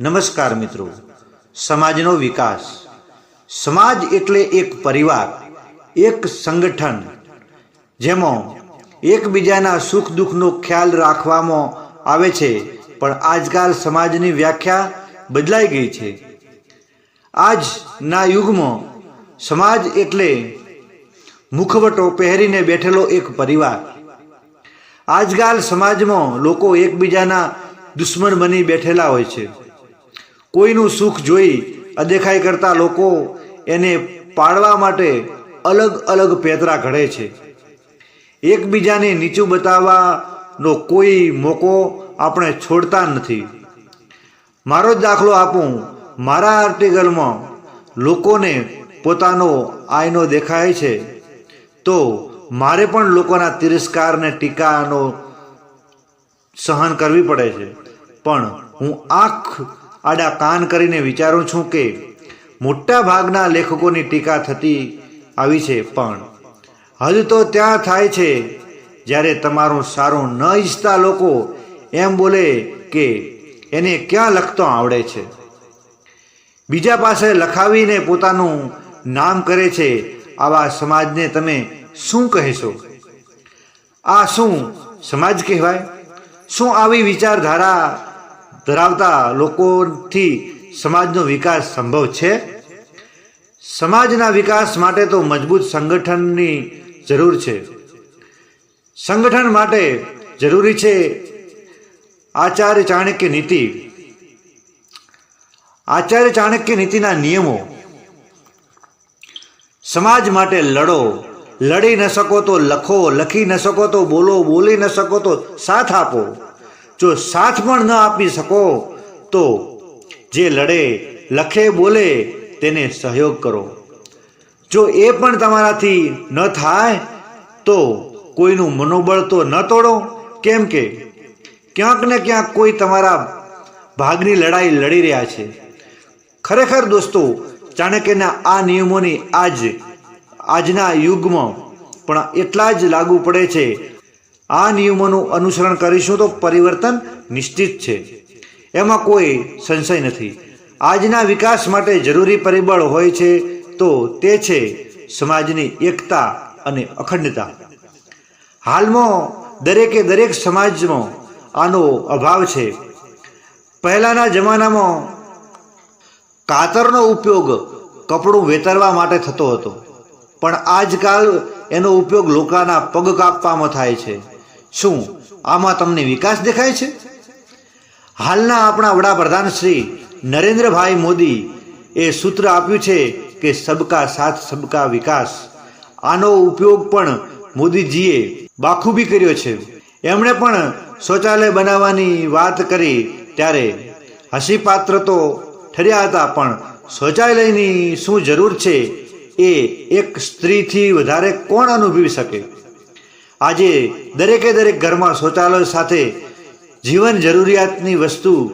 નમસ્કાર મિત્રો. સમાજનો વિકાસ. સમાજ એટલે એક પરિવાર, એક સંગઠન, જેમાં એકબીજાના સુખ દુઃખનો ખ્યાલ રાખવામાં આવે છે, પણ આજકાલ સમાજની વ્યાખ્યા બદલાઈ ગઈ છે. આજના યુગમાં સમાજ એટલે મુખવટો પહેરીને બેઠેલો એક પરિવાર. આજકાલ સમાજમાં લોકો એકબીજાના દુશ્મન બની બેઠેલા હોય છે. કોઈનું સુખ જોઈ અદેખાઈ કરતા લોકો એને પાડવા માટે અલગ અલગ પેતરા ઘડે છે. એકબીજાને નીચું બતાવવાનો કોઈ મોકો આપણે છોડતા નથી. મારો જ દાખલો આપું, મારા આર્ટિકલમાં લોકોને પોતાનો આયનો દેખાય છે. તો મારે પણ લોકોના તિરસ્કારને ટીકાનો સહન કરવી પડે છે. પણ હું આંખ આડા કાન કરીને વિચારું છું કે મોટા ભાગના લેખકોની ટીકા થતી આવી છે પણ હજુ તો ત્યાં થાય છે જ્યારે તમારું સારું ન ઈચ્છતા લોકો એમ બોલે કે એને ક્યાં લખતો આવડે છે. બીજા પાસે લખાવીને પોતાનું નામ કરે છે આવા સમાજને તમે શું કહેશો? આ શું સમાજ કહેવાય? શું આવી વિચારધારા ધરાવતા લોકોથી સમાજનો વિકાસ સંભવ છે. સમાજના વિકાસ માટે તો મજબૂત સંગઠનની જરૂર છે. સંગઠન માટે જરૂરી છે આચાર્ય ચાણક્ય નીતિ. આચાર્ય ચાણક્ય નીતિના નિયમો. સમાજ માટે લડો. લડી ન શકો તો લખો. લખી ન શકો તો બોલો. બોલી ન શકો તો સાથ આપો. જો સાથ પણ ન આપી શકો, તો જે લડે, લખે, બોલે તેને સહયોગ કરો. જો એ પણ તમારાથી ન થાય, તો કોઈનું મનોબળ તો ન તોડો. કેમ કે ક્યાંક ને ક્યાંક કોઈ તમારા ભાગની લડાઈ લડી રહ્યા છે. ખરેખર દોસ્તો, ચાણક્યના આ નિયમોની આજ, આજના યુગમાં પણ એટલા જ લાગુ પડે છે આ નિયમોનું અનુસરણ કરીશું તો પરિવર્તન નિશ્ચિત છે. એમાં કોઈ સંશય નથી. આજના વિકાસ માટે જરૂરી પરિબળ હોય છે તો તે છે સમાજની એકતા અને અખંડતા. હાલમાં દરેકે દરેક સમાજમાં આનો અભાવ છે. પહેલાંના જમાનામાં કાતરનો ઉપયોગ કપડું વેતરવા માટે થતો હતો. પણ આજકાલ એનો ઉપયોગ લોકોના પગ કાપવામાં થાય છે. શું? આમાં તમને વિકાસ દેખાય છે? હાલના આપણા વડાપ્રધાન શ્રી નરેન્દ્રભાઈ મોદી એ સૂત્ર આપ્યું છે કે સબકા સાથ, સબકા વિકાસ. આનો ઉપયોગ પણ મોદીજીએ બાખૂબી કર્યો છે. એમણે પણ શૌચાલય બનાવવાની વાત કરી ત્યારે હસીપાત્ર તો ઠર્યા હતા, પણ શૌચાલયની શું જરૂર છે એ એક સ્ત્રીથી વધારે કોણ અનુભવી શકે? આજે દરેકે દરેક ઘરમાં શૌચાલય સાથે જીવન જરૂરિયાતની વસ્તુ,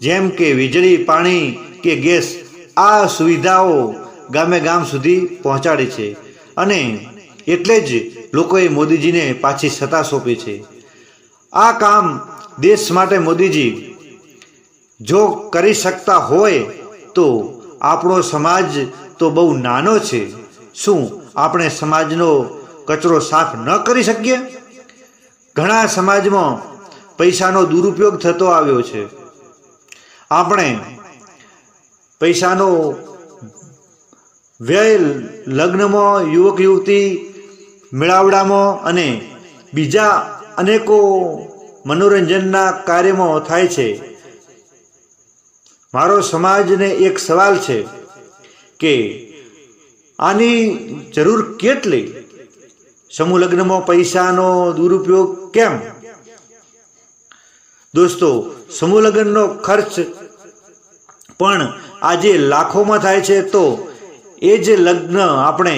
જેમ કે વીજળી, પાણી કે ગેસ, આ સુવિધાઓ ગામે ગામ સુધી પહોંચાડી છે. અને એટલે જ લોકોએ મોદીજીને પાછી સત્તા સોંપી છે. આ કામ દેશ માટે મોદીજી જો કરી શકતા હોય તો આપણો સમાજ તો બહુ નાનો છે. શું આપણે સમાજનો કચરો સાફ ન કરી શકીએ? ઘણા સમાજમાં પૈસાનો દુરુપયોગ થતો આવ્યો છે. આપણે પૈસાનો વ્યય લગ્નમાં યુવક યુવતી મેળાવડામાં અને બીજા અનેકો મનોરંજનના કાર્યમાં થાય છે. મારો સમાજને એક સવાલ છે કે આની જરૂર કેટલી? સમૂહ લગ્નમાં પૈસાનો દુરુપયોગ કેમ? દોસ્તો સમૂહ લગ્નનો ખર્ચ પણ આજે લાખોમાં થાય છે, તો એ જ લગ્ન આપણે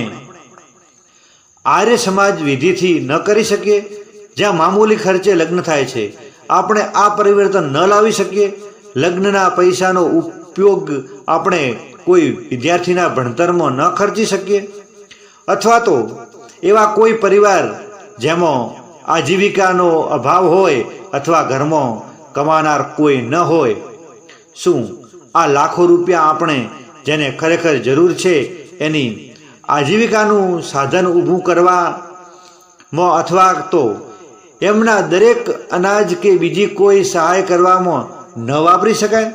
આર્ય સમાજ વિધિથી ન કરી શકીએ? જ્યાં મામૂલી ખર્ચે લગ્ન થાય છે, આપણે આ પરિવર્તન ન લાવી શકીએ? લગ્નના પૈસાનો ઉપયોગ આપણે કોઈ વિદ્યાર્થીના ભણતરમાં ન ખર્ચી શકીએ? અથવા તો એવા કોઈ પરિવાર જેમાં આજીવિકાનો અભાવ હોય અથવા ઘરમાં કમાનાર કોઈ ન હોય, શું આ લાખો રૂપિયા આપણે જેને ખરેખર જરૂર છે એની આજીવિકાનું સાધન ઊભું કરવામાં અથવા તો એમના દરેક અનાજ કે બીજી કોઈ સહાય કરવામાં ન વાપરી શકાય?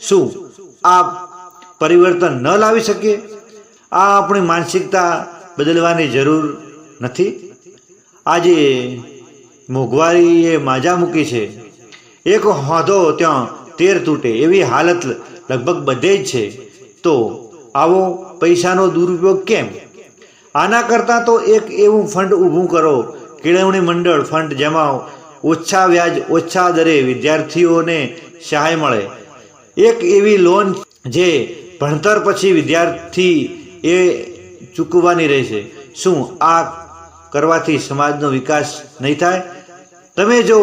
શું આ પરિવર્તન ન લાવી શકીએ? આ આપણી માનસિકતા બદલવાની જરૂર નથી? આજે મોંઘવારીએ માજા મૂકી છે. એક હોધો ત્યાં તેર તૂટે એવી હાલત લગભગ બધે જ છે. તો આવો પૈસાનો દુરુપયોગ કેમ? આના કરતાં તો એક એવું ફંડ ઊભું કરો. કેળવણી મંડળ ફંડ જેમાં ઓછા વ્યાજ, ઓછા દરે વિદ્યાર્થીઓને સહાય મળે. એક એવી લોન જે ભણતર પછી વિદ્યાર્થી એ ચૂકવવાની રહેશે. શું આ કરવાથી સમાજનો વિકાસ નહીં થાય? તમે જો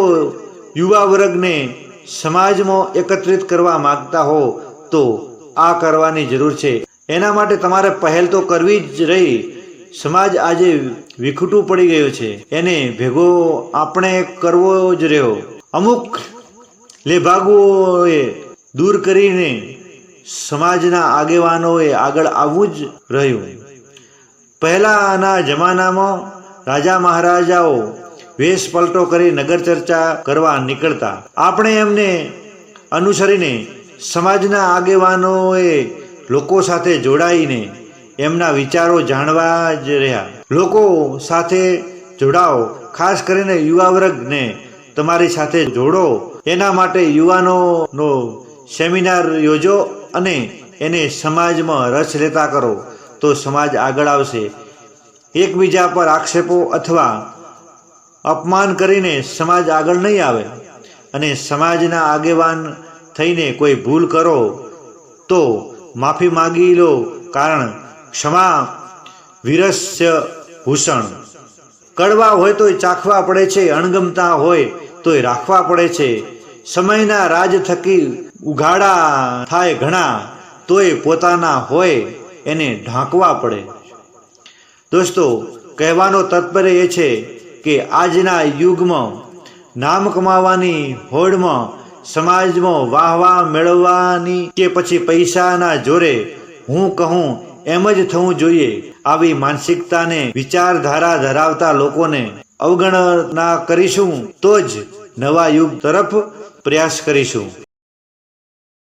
યુવા વર્ગને સમાજમાં એકત્રિત કરવા માંગતા હો, તો આ કરવાની જરૂર છે. એના માટે તમારે પહેલ તો કરવી જ રહી. સમાજ આજે વિખૂટું પડી ગયો છે. એને ભેગો આપણે કરવો જ રહ્યો. અમુક લેભાગુઓએ દૂર કરીને સમાજના આગેવાનોએ આગળ આવવું જ રહ્યું. પહેલાના જમાનામાં રાજા મહારાજાઓ વેશ પલટો કરી નગર ચર્ચા કરવા નીકળતા. આપણે એમને અનુસરીને સમાજના આગેવાનોએ લોકો સાથે જોડાઈને એમના વિચારો જાણવા જ રહ્યા. લોકો સાથે જોડાઓ, ખાસ કરીને યુવા વર્ગને તમારી સાથે જોડો. એના માટે યુવાનોનો સેમિનાર યોજો અને એને સમાજમાં રસ લેતા કરો. તો સમાજ આગળ આવશે. એકબીજા પર આક્ષેપો અથવા અપમાન કરીને સમાજ આગળ નહીં આવે અને સમાજના આગેવાન થઈને કોઈ ભૂલ કરો, તો માફી માગી લો કારણ ક્ષમા વિરસ્ય ભૂષણ. કડવા હોય તોય ચાખવા પડે છે, અણગમતા હોય તોય રાખવા પડે છે. સમયના રાજ થકી ઉઘાડા થાય ઘણા, તોય પોતાના હોય એને ઢાંકવા પડે. દોસ્તો, કહેવાનો તાત્પર્ય એ છે કે આજના યુગમાં નામ કમાવાની હોડમાં, સમાજમાં વાહ વાહ મેળવવાની કે પછી પૈસાના જોરે હું કહું એમ જ થવું જોઈએ આવી માનસિકતાને વિચારધારા ધરાવતા લોકોને અવગણના કરીશું તો જ નવા યુગ તરફ પ્રયાસ કરીશું.